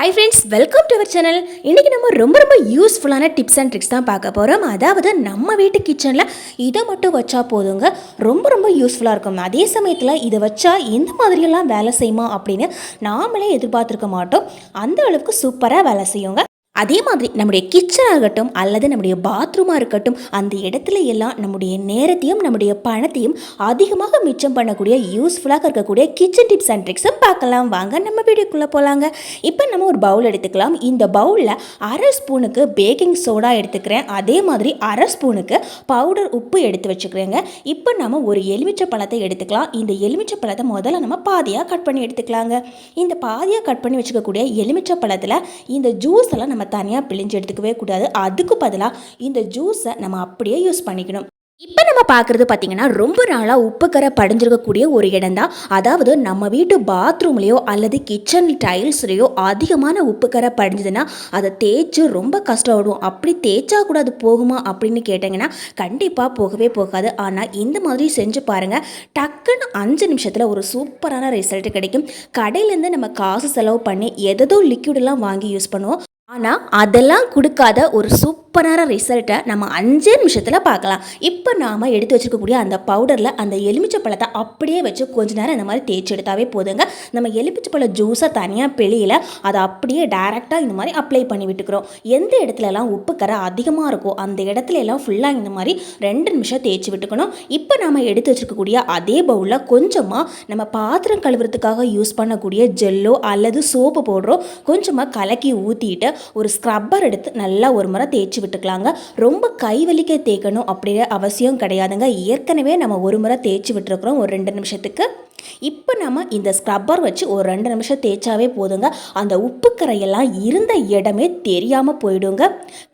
Hi friends welcome to our channel இன்றைக்கி நம்ம ரொம்ப ரொம்ப யூஸ்ஃபுல்லான டிப்ஸ் அண்ட் ட்ரிக்ஸ் தான் பார்க்க போகிறோம் அதாவது நம்ம வீட்டு கிச்சனில் இதை மட்டும் வச்சா போதுங்க. ரொம்ப ரொம்ப யூஸ்ஃபுல்லாக இருக்கும். அதே சமயத்தில் இதை வச்சா எந்த மாதிரியெல்லாம் வேலை செய்யுமா அப்படின்னு நாமளே எதிர்பார்த்துருக்க மாட்டோம். அந்த அளவுக்கு சூப்பராக வேலை செய்யுங்க. அதே மாதிரி நம்முடைய கிச்சனாக இருக்கட்டும் அல்லது நம்முடைய பாத்ரூமாக இருக்கட்டும் அந்த இடத்துல எல்லாம் நம்முடைய நேரத்தையும் நம்முடைய பணத்தையும் அதிகமாக மிச்சம் பண்ணக்கூடிய யூஸ்ஃபுல்லாக இருக்கக்கூடிய கிச்சன் டிப்ஸ் அண்ட் ட்ரிக்ஸும் பார்க்கலாம். வாங்க நம்ம வீடியோக்குள்ளே போகலாங்க இப்போ நம்ம ஒரு பவுல் எடுத்துக்கலாம். இந்த பவுலில் அரை ஸ்பூனுக்கு பேக்கிங் சோடா எடுத்துக்கிறேன். அதே மாதிரி அரை ஸ்பூனுக்கு பவுடர் உப்பு எடுத்து வச்சுக்கிறேங்க. இப்போ நம்ம ஒரு எலுமிச்சை பழத்தை எடுத்துக்கலாம். இந்த எலுமிச்சை பழத்தை முதல்ல நம்ம பாதியாக கட் பண்ணி எடுத்துக்கலாங்க. இந்த பாதியாக கட் பண்ணி வச்சுக்கக்கூடிய எலுமிச்சை பழத்தில் இந்த ஜூஸ் எல்லாம் நம்ம தனியாக பிழிஞ்சு எடுத்துக்கவே கூடாது. அதுக்கு பதிலாக இந்த ஜூஸை நம்ம அப்படியே யூஸ் பண்ணிக்கணும். இப்போ நம்ம பார்க்குறது பார்த்தீங்கன்னா ரொம்ப நாளாக உப்புக்கரை படிஞ்சிருக்கக்கூடிய ஒரு இடம் தான் அதாவது நம்ம வீட்டு பாத்ரூம்லேயோ அல்லது கிச்சன் டைல்ஸ்லேயோ அதிகமான உப்புக்கரை படிஞ்சதுன்னா அதை தேய்ச்சி ரொம்ப கஷ்டப்படும். அப்படி தேய்ச்சா கூட அது போகுமா அப்படின்னு கேட்டிங்கன்னா கண்டிப்பாக போகவே போகாது. ஆனால் இந்த மாதிரி செஞ்சு பாருங்கள் டக்குன்னு அஞ்சு நிமிஷத்தில் ஒரு சூப்பரான ரிசல்ட் கிடைக்கும். கடையிலேருந்து நம்ம காசு செலவு பண்ணி எதோ லிக்யூடெல்லாம் வாங்கி யூஸ் பண்ணுவோம். ஆனால் அதெல்லாம் கொடுக்காத ஒரு சூப் சூப்பரான ரிசல்ட்டை நம்ம அஞ்சே நிமிஷத்தில் பார்க்கலாம். இப்போ நாம் எடுத்து வச்சுருக்கக்கூடிய அந்த பவுடரில் அந்த எலுமிச்சை பழத்தை அப்படியே வச்சு கொஞ்ச நேரம் இந்த மாதிரி தேய்ச்சி எடுத்தாவே போதுங்க. நம்ம எலுமிச்சை பழ ஜூஸை தனியாக பிழியில் அதை அப்படியே டைரெக்டாக இந்த மாதிரி அப்ளை பண்ணி விட்டுக்கிறோம். எந்த இடத்துலலாம் உப்பு கரை அதிகமாக இருக்கோ அந்த இடத்துல எல்லாம் ஃபுல்லாக இந்த மாதிரி ரெண்டு நிமிஷம் தேய்ச்சி விட்டுக்கணும். இப்போ நாம் எடுத்து வச்சுருக்கக்கூடிய அதே பவுலில் கொஞ்சமாக நம்ம பாத்திரம் கழுவுறதுக்காக யூஸ் பண்ணக்கூடிய ஜெல்லோ அல்லது சோப்பு போடுறோம் கொஞ்சமாக கலக்கி ஊற்றிட்டு ஒரு ஸ்க்ரப்பர் எடுத்து நல்லா ஒரு முறை தேய்ச்சி விட்டுக்கலாங்க ரொம்ப கை வலிக்க தேய்க்கணும் அப்படிங்கிற அவசியம் கிடையாதுங்க. ஏற்கனவே நம்ம ஒரு முறை தேய்ச்சி விட்டுருக்குறோம். ஒரு ரெண்டு நிமிஷத்துக்கு. இப்போ நம்ம இந்த ஸ்க்ரப்பர் வச்சு ஒரு ரெண்டு நிமிஷம் தேய்ச்சாவே போதுங்க. அந்த உப்பு கரையெல்லாம் இருந்த இடமே தெரியாமல் போயிடுங்க.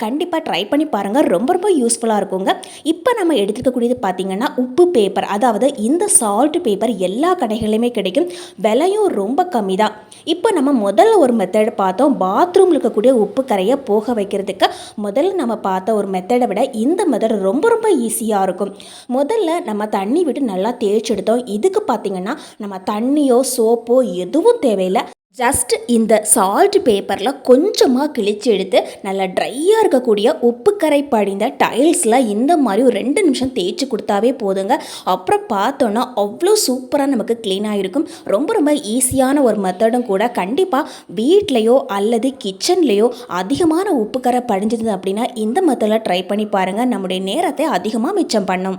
கண்டிப்பாக ட்ரை பண்ணி பாருங்கள் ரொம்ப ரொம்ப யூஸ்ஃபுல்லாக இருக்குங்க. இப்போ நம்ம எடுத்துக்கக்கூடியது பார்த்திங்கன்னா உப்பு பேப்பர் அதாவது இந்த சால்ட் பேப்பர் எல்லா கடைகளிலுமே கிடைக்கும். விலையும் ரொம்ப கம்மி தான் இப்போ நம்ம முதல்ல ஒரு மெத்தட் பார்த்தோம். பாத்ரூமில் இருக்கக்கூடிய உப்பு கரையை போக வைக்கிறதுக்கு முதல்ல நம்ம பார்த்த ஒரு மெத்தடை விட இந்த மெத்தட் ரொம்ப ரொம்ப ஈஸியாக இருக்கும். முதல்ல நம்ம தண்ணி விட்டு நல்லா தேய்ச்செடுத்தோம் இதுக்கு பார்த்திங்கன்னா நம்ம தண்ணியோ சோப்போ எதுவும் தேவையில்லை. ஜஸ்ட் இந்த சால்ட் பேப்பரில் கொஞ்சமாக கிழிச்சு எடுத்து நல்லா ட்ரையாக இருக்கக்கூடிய உப்பு கரை படிந்த டைல்ஸில் இந்த மாதிரி ஒரு ரெண்டு நிமிஷம் தேய்ச்சி கொடுத்தாவே போதுங்க. அப்புறம் பார்த்தோன்னா அவ்வளோ சூப்பராக நமக்கு க்ளீனாக இருக்கும் ரொம்ப ரொம்ப ஈஸியான ஒரு மெத்தடும் கூட. கண்டிப்பாக வீட்லேயோ அல்லது கிச்சன்லேயோ அதிகமான உப்பு கரை படிஞ்சது அப்படின்னா இந்த மெத்தடில் ட்ரை பண்ணி பாருங்கள் நம்முடைய நேரத்தை அதிகமாக மிச்சம் பண்ணும்.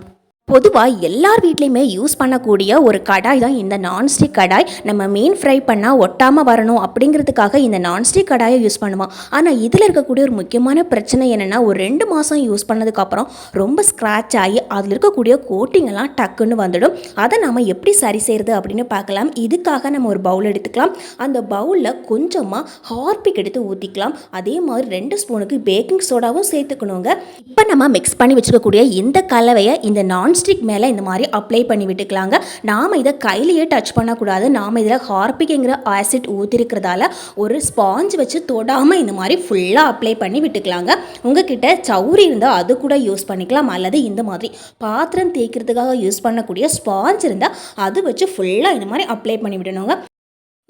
பொதுவாக எல்லார் வீட்லேயுமே யூஸ் பண்ணக்கூடிய ஒரு கடாய் தான் இந்த நான்ஸ்டிக் கடாய். நம்ம மீன் ஃப்ரை பண்ணால் ஒட்டாமல் வரணும் அப்படிங்கிறதுக்காக இந்த நான்ஸ்டிக் கடாயை யூஸ் பண்ணுவோம். ஆனால் இதில் இருக்கக்கூடிய ஒரு முக்கியமான பிரச்சனை என்னென்னா ஒரு ரெண்டு மாதம் யூஸ் பண்ணதுக்கப்புறம் ரொம்ப ஸ்க்ராட்ச் ஆகி அதில் இருக்கக்கூடிய கோட்டிங் எல்லாம் டக்குன்னு வந்துடும். அதை நம்ம எப்படி சரி செய்கிறது அப்படின்னு பார்க்கலாம். இதுக்காக நம்ம ஒரு பவுல் எடுத்துக்கலாம். அந்த பவுலில் கொஞ்சமாக ஹார்பிக் எடுத்து ஊற்றிக்கலாம் அதே மாதிரி ரெண்டு ஸ்பூனுக்கு பேக்கிங் சோடாவும் சேர்த்துக்கணுங்க. இப்போ நம்ம மிக்ஸ் பண்ணி வச்சுக்கக்கூடிய இந்த கலவையை இந்த நான் நான்ஸ்டிக் மேலே இந்த மாதிரி அப்ளை பண்ணி விட்டுக்கலாங்க. நாம் இதை கையிலேயே டச் பண்ணக்கூடாது. நாம் இதில் ஹார்பிக்ங்கிற ஆசிட் ஊற்றிருக்கிறதால ஒரு ஸ்பாஞ்ச் வச்சு தொடாமல் இந்த மாதிரி ஃபுல்லாக அப்ளை பண்ணி விட்டுக்கலாங்க. உங்ககிட்ட சவுரி இருந்தால் அது கூட யூஸ் பண்ணிக்கலாம். அல்லது இந்த மாதிரி பாத்திரம் தேய்க்கிறதுக்காக யூஸ் பண்ணக்கூடிய ஸ்பாஞ்ச் இருந்தால் அது வச்சு ஃபுல்லாக இந்த மாதிரி அப்ளை பண்ணி விடணுங்க.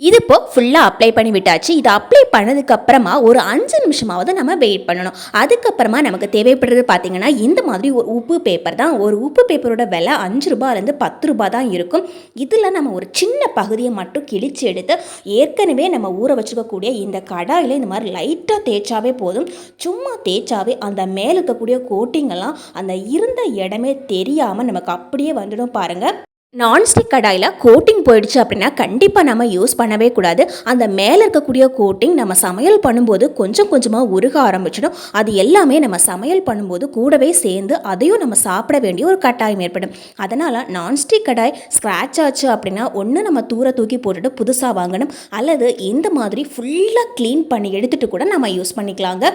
இது இப்போ ஃபுல்லாக அப்ளை பண்ணி விட்டாச்சு இது அப்ளை பண்ணதுக்கப்புறமா ஒரு அஞ்சு நிமிஷமாவது நம்ம வெயிட் பண்ணணும். அதுக்கப்புறமா நமக்கு தேவைப்படுறது பார்த்திங்கன்னா இந்த மாதிரி ஒரு உப்பு பேப்பர் தான். ஒரு உப்பு பேப்பரோட விலை அஞ்சு ரூபாயிலேருந்து பத்து ரூபா தான் இருக்கும். இதில் நம்ம ஒரு சின்ன பகுதியை மட்டும் கிழிச்சு எடுத்து ஏற்கனவே நம்ம ஊற வச்சுக்கக்கூடிய இந்த கடாயில் இந்த மாதிரி லைட்டாக தேய்ச்சாவே போதும். சும்மா தேய்ச்சாவே அந்த மேலே இருக்கக்கூடிய கோட்டிங்கெல்லாம் அந்த இருந்த இடமே தெரியாமல் நமக்கு அப்படியே வந்துடும் பாருங்கள் நான்ஸ்டிக் கடாயில் கோட்டிங் போயிடுச்சு அப்படின்னா கண்டிப்பாக நம்ம யூஸ் பண்ணவே கூடாது. அந்த மேலே இருக்கக்கூடிய கோட்டிங் நம்ம சமையல் பண்ணும்போது கொஞ்சம் கொஞ்சமாக உருக ஆரம்பிச்சிடும். அது எல்லாமே நம்ம சமையல் பண்ணும்போது கூடவே சேர்ந்து அதையும் நம்ம சாப்பிட வேண்டிய ஒரு கட்டாயம் ஏற்படும். அதனால் நான்ஸ்டிக் கடாய் ஸ்க்ராட்ச் ஆச்சு அப்படின்னா ஒன்று நம்ம தூர தூக்கி போட்டுட்டு புதுசாக வாங்கணும். அல்லது இந்த மாதிரி ஃபுல்லாக க்ளீன் பண்ணி எடுத்துகிட்டு கூட நம்ம யூஸ் பண்ணிக்கலாங்க.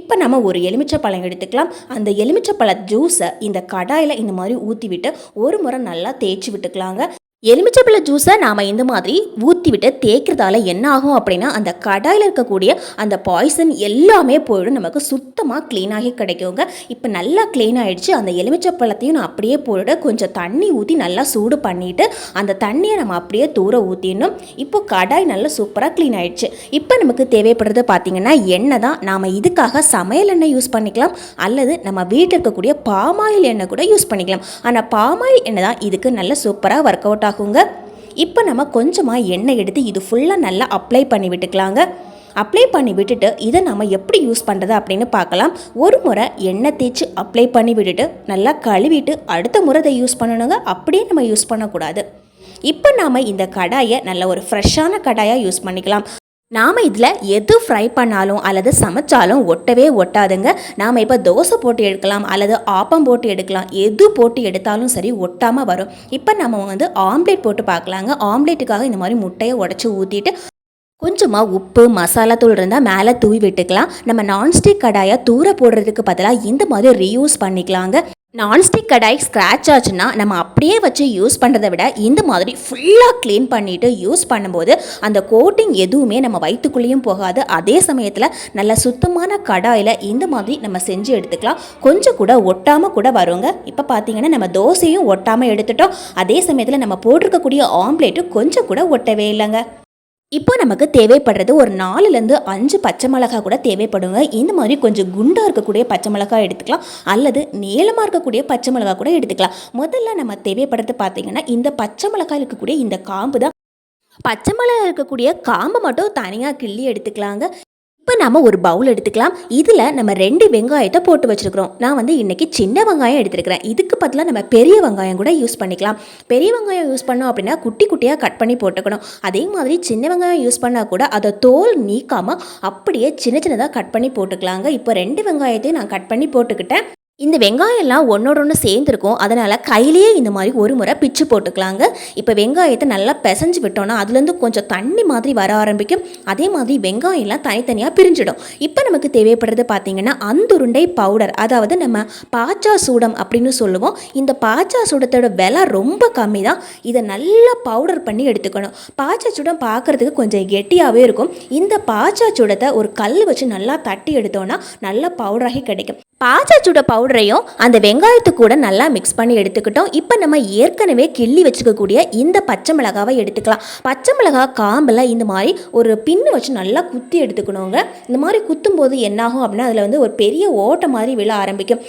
இப்போ நம்ம ஒரு எலுமிச்சை பழம் எடுத்துக்கலாம். அந்த எலுமிச்சை பழ ஜூஸை இந்த கடாயில் இந்த மாதிரி ஊற்றி விட்டு ஒரு முறை நல்லா தேய்ச்சி விட்டு விட்டுக்கலாங்க எலுமிச்சப்பழ ஜூஸை நாம் இந்த மாதிரி ஊற்றி விட்டு தேய்க்கிறதால என்ன ஆகும் அப்படின்னா அந்த கடாயில் இருக்கக்கூடிய அந்த பாய்சன் எல்லாமே போயிடும். நமக்கு சுத்தமாக க்ளீனாகி கிடைக்குங்க. இப்போ நல்லா க்ளீன் ஆகிடுச்சு அந்த எலுமிச்சப்பழத்தையும் நான் அப்படியே போயிட கொஞ்சம் தண்ணி ஊற்றி நல்லா சூடு பண்ணிவிட்டு அந்த தண்ணியை நம்ம அப்படியே தூர ஊற்றிடணும் இப்போ கடாய் நல்லா சூப்பராக க்ளீன் ஆகிடுச்சு இப்போ நமக்கு தேவைப்படுறது பார்த்திங்கன்னா எண்ணெய் தான் நாம் இதுக்காக சமையல் எண்ணெய் யூஸ் பண்ணிக்கலாம். அல்லது நம்ம வீட்டில் இருக்கக்கூடிய பாமாயில் எண்ணெய் கூட யூஸ் பண்ணிக்கலாம். ஆனால் பாமாயில் எண்ணெய் தான் இதுக்கு நல்ல சூப்பராக ஒர்க் அவுட் ஆகுங்க இப்போ நம்ம கொஞ்சமாக எண்ணெய் எடுத்து இது ஃபுல்லாக நல்லா அப்ளை பண்ணி விட்டுக்கலாங்க. அப்ளை பண்ணி விட்டுட்டு இதை நம்ம எப்படி யூஸ் பண்ணுறது அப்படின்னு பார்க்கலாம். ஒரு முறை எண்ணெய் தேய்ச்சி அப்ளை பண்ணி விட்டுட்டு நல்லா கழுவிட்டு அடுத்த முறை இதை யூஸ் பண்ணணுங்க. அப்படியே நம்ம யூஸ் பண்ணக்கூடாது. இப்போ நாம் இந்த கடாயை நல்ல ஒரு ஃப்ரெஷ்ஷான கடாயாக யூஸ் பண்ணிக்கலாம். நாம் இதில் எது ஃப்ரை பண்ணாலும் அல்லது சமைச்சாலும் ஒட்டவே ஒட்டாதுங்க. நாம் இப்போ தோசை போட்டு எடுக்கலாம் அல்லது ஆப்பம் போட்டு எடுக்கலாம். எது போட்டு எடுத்தாலும் சரி ஒட்டாமல் வரும். இப்போ நம்ம வந்து ஆம்லேட் போட்டு பார்க்கலாங்க. ஆம்லேட்டுக்காக இந்த மாதிரி முட்டையை உடச்சி ஊற்றிட்டு கொஞ்சமாக உப்பு மசாலா தூள் இருந்தால் மேலே தூவி விட்டுக்கலாம். நம்ம நான்ஸ்டிக் கடாயை தூர போடுறதுக்கு பதிலாக இந்த மாதிரி ரீயூஸ் பண்ணிக்கலாங்க. நான்ஸ்டிக் கடாய் ஸ்க்ராட்ச் ஆச்சுன்னா நம்ம அப்படியே வச்சு யூஸ் பண்ணுறதை விட இந்த மாதிரி ஃபுல்லாக க்ளீன் பண்ணிவிட்டு யூஸ் பண்ணும்போது அந்த கோட்டிங் எதுவுமே நம்ம வயிற்றுக்குள்ளேயும் போகாது. அதே சமயத்தில் நல்ல சுத்தமான கடாயில் இந்த மாதிரி நம்ம செஞ்சு எடுத்துக்கலாம். கொஞ்சம் கூட ஒட்டாமல் கூட வருங்க. இப்போ பார்த்தீங்கன்னா நம்ம தோசையும் ஒட்டாமல் எடுத்துட்டோம். அதே சமயத்தில் நம்ம போட்டிருக்கக்கூடிய ஆம்லேட்டும் கொஞ்சம் கூட ஒட்டவே இல்லைங்க. இப்போ நமக்கு தேவைப்படுறது ஒரு நாலுலேருந்து அஞ்சு பச்சை மிளகாய் கூட தேவைப்படுங்க. இந்த மாதிரி கொஞ்சம் குண்டாக இருக்கக்கூடிய பச்சை மிளகாய் எடுத்துக்கலாம். அல்லது நீளமாக இருக்கக்கூடிய பச்சை மிளகாய் கூட எடுத்துக்கலாம். முதல்ல நம்ம தேவைப்படுறது பார்த்தீங்கன்னா இந்த பச்சை மிளகாய் இருக்கக்கூடிய இந்த காம்பு தான். பச்சை மிளகாய் இருக்கக்கூடிய காம்பை மட்டும் தனியாக கிள்ளி எடுத்துக்கலாங்க. இப்போ நம்ம ஒரு பவுல் எடுத்துக்கலாம். இதில் நம்ம ரெண்டு வெங்காயத்தை போட்டு வச்சுருக்கிறோம். நான் வந்து இன்றைக்கி சின்ன வெங்காயம் எடுத்துருக்கிறேன். இதுக்கு பதிலாக நம்ம பெரிய வெங்காயம் கூட யூஸ் பண்ணிக்கலாம். பெரிய வெங்காயம் யூஸ் பண்ணோம் அப்படின்னா குட்டி குட்டியாக கட் பண்ணி போட்டுக்கணும். அதே மாதிரி சின்ன வெங்காயம் யூஸ் பண்ணால் கூட அதை தோல் நீக்காமல் அப்படியே சின்ன சின்னதாக கட் பண்ணி போட்டுக்கலாங்க. இப்போ ரெண்டு வெங்காயத்தையும் நான் கட் பண்ணி போட்டுக்கிட்டேன். இந்த வெங்காயம்லாம் ஒன்றோட ஒன்று சேர்ந்துருக்கும். அதனால் கையிலேயே இந்த மாதிரி ஒரு முறை பிச்சு போட்டுக்கலாங்க. இப்போ வெங்காயத்தை நல்லா பிசைஞ்சு விட்டோம்னா அதுலேருந்து கொஞ்சம் தண்ணி மாதிரி வர ஆரம்பிக்கும். அதே மாதிரி வெங்காயம்லாம் தனித்தனியாக பிரிஞ்சிடும். இப்போ நமக்கு தேவைப்படுறது பார்த்திங்கன்னா அந்துருண்டை பவுடர் அதாவது நம்ம பாச்சா சூடம் அப்படின்னு சொல்லுவோம். இந்த பாச்சா சூடத்தோட விலை ரொம்ப கம்மி தான் இதை நல்லா பவுடர் பண்ணி எடுத்துக்கணும். பாச்சா சூடம் பார்க்குறதுக்கு கொஞ்சம் கெட்டியாகவே இருக்கும். இந்த பாச்சா சூடத்தை ஒரு கல் வச்சு நல்லா தட்டி எடுத்தோன்னா நல்லா பவுடராகி கிடைக்கும். பாச்சாச்சூட பவுடரையும் அந்த வெங்காயத்து கூட நல்லா மிக்ஸ் பண்ணி எடுத்துக்கிட்டோம். இப்போ நம்ம ஏற்கனவே கிள்ளி வச்சுக்கக்கூடிய இந்த பச்சை மிளகாவை எடுத்துக்கலாம். பச்சை மிளகாய் காம்பில் இந்த மாதிரி ஒரு பின்னு வச்சு நல்லா குத்தி எடுத்துக்கணுங்க. இந்த மாதிரி குத்தும் போது என்னாகும் அப்படின்னா அதில் வந்து ஒரு பெரிய ஓட்டை மாதிரி விழ ஆரம்பிக்கும்.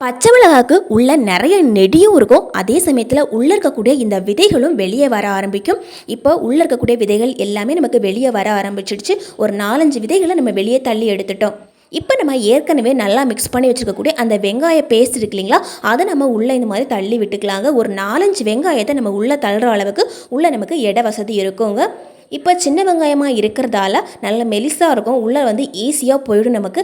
பச்சை மிளகாக்கு உள்ள நிறைய நெடியும் இருக்கும். அதே சமயத்தில் உள்ளே இருக்கக்கூடிய இந்த விதைகளும் வெளியே வர ஆரம்பிக்கும். இப்போ உள்ளே இருக்கக்கூடிய விதைகள் எல்லாமே நமக்கு வெளியே வர ஆரம்பிச்சிடுச்சு. ஒரு நாலஞ்சு விதைகளை நம்ம வெளியே தள்ளி எடுத்துட்டோம். இப்போ நம்ம ஏற்கனவே நல்லா மிக்ஸ் பண்ணி வச்சுருக்கக்கூடிய அந்த வெங்காய பேஸ்ட் இருக்கு இல்லைங்களா? அதை நம்ம உள்ளே இந்த மாதிரி தள்ளி விட்டுக்கலாங்க. ஒரு நாலஞ்சு வெங்காயத்தை நம்ம உள்ளே தள்ளுற அளவுக்கு உள்ளே நமக்கு இட வசதி இருக்குங்க. இப்போ சின்ன வெங்காயமாக இருக்கிறதால நல்ல மெலிசாக இருக்கும். உள்ளே வந்து ஈஸியாக போயிடும் நமக்கு.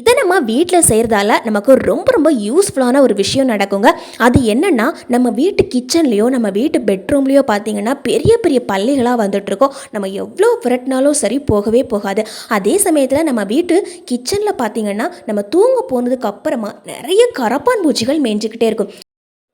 இதை நம்ம வீட்டில் செய்கிறதால நமக்கு ரொம்ப ரொம்ப யூஸ்ஃபுல்லான ஒரு விஷயம் நடக்குங்க. அது என்னென்னா நம்ம வீட்டு கிச்சன்லேயோ நம்ம வீட்டு பெட்ரூம்லேயோ பார்த்தீங்கன்னா பெரிய பெரிய பள்ளிகளாக வந்துட்டுருக்கோம். நம்ம எவ்வளோ விரட்டினாலும் சரி போகவே போகாது. அதே சமயத்தில் நம்ம வீட்டு கிச்சனில் பார்த்தீங்கன்னா நம்ம தூங்க போனதுக்கு அப்புறமா நிறைய கரப்பான் பூச்சிகள் மேய்ஞ்சிக்கிட்டே இருக்கும்.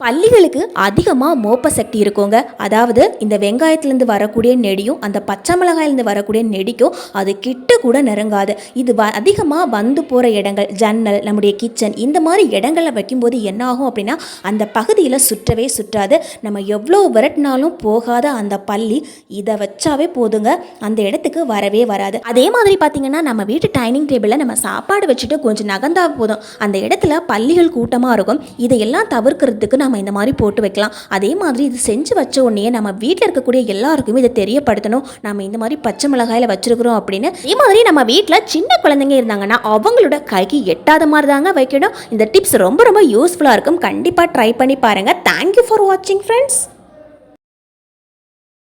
பள்ளிகளுக்கு அதிகமாக மோப்ப சக்தி இருக்குங்க. அதாவது இந்த வெங்காயத்துலேருந்து வரக்கூடிய நெடியும் அந்த பச்சை மிளகாயிலேருந்து வரக்கூடிய நெடிக்கும் அது கிட்ட கூட நெருங்காது. இது வ அதிகமாக வந்து போகிற இடங்கள் ஜன்னல் நம்முடைய கிச்சன் இந்த மாதிரி இடங்களில் வைக்கும்போது என்ன ஆகும் அப்படின்னா அந்த பகுதியில் சுற்றவே சுற்றாது. நம்ம எவ்வளோ விரட்டினாலும் போகாத அந்த பள்ளி இதை வச்சாவே போதுங்க. அந்த இடத்துக்கு வரவே வராது. அதே மாதிரி பார்த்திங்கன்னா நம்ம வீட்டு டைனிங் டேபிளில் நம்ம சாப்பாடு வச்சுட்டு கொஞ்சம் நகர்ந்தா போதும். அந்த இடத்துல பள்ளிகள் கூட்டமாக இருக்கும். இதையெல்லாம் தவிர்க்கிறதுக்கு நம்ம நம்ம இந்த மாதிரி போட்டு வைக்கலாம். அதே மாதிரி இது செஞ்சு வச்ச உடனே நம்ம வீட்டில் இருக்கக்கூடிய எல்லாருக்குமே இதை தெரியப்படுத்தணும். நம்ம இந்த மாதிரி பச்சை மிளகாயில் வச்சிருக்கிறோம் அப்படின்னு. இதே மாதிரி நம்ம வீட்டில் சின்ன குழந்தைங்க இருந்தாங்கன்னா அவங்களோட கைக்கு எட்டாத மாதிரி தாங்க வைக்கணும். இந்த டிப்ஸ் ரொம்ப ரொம்ப யூஸ்ஃபுல்லாக இருக்கும். கண்டிப்பாக ட்ரை பண்ணி பாருங்கள் தேங்க்யூ ஃபார் வாட்சிங் ஃப்ரெண்ட்ஸ்